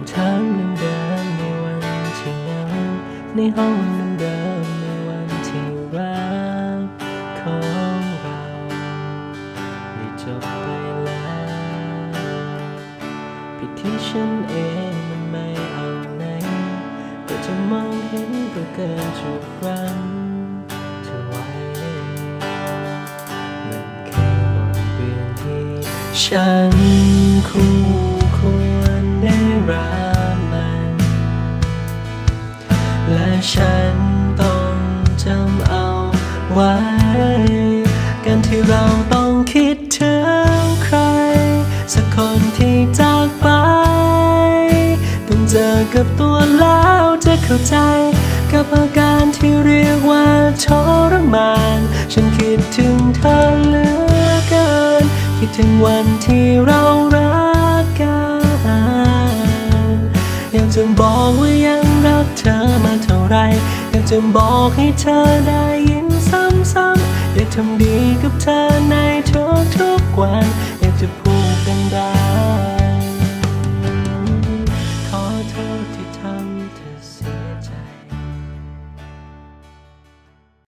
ำถามเดิมในวันที่เหงาในห้องเดิมในวันที่รักของเราได้จบไปแล้วผิดที่ฉันเองมันไม่เอาไหนก็จะมองเห็นก็เกินจุดรันเธอไว้มันแค่บทเรียนที่ฉันคู่ควร รับมัน และฉันต้องจำเอาไว้ การที่เราต้องคิดถึงใคร สักคนที่จากไป ต้องเจอกับตัวแล้วจะเข้าใจ กับอาการที่เรียกว่าทรมาน ฉันคิดถึงเธอเหลือเกิน คิดถึงวันที่เรา อยากจะบอกว่ายังรักเธอมาเท่าไรอยากจะบอกให้เธอได้ยินซ้ำๆอยากทำดีกับเธอในทุกๆวันอยากจะพูดกันได้ขอโทษที่ทำเธอเสีย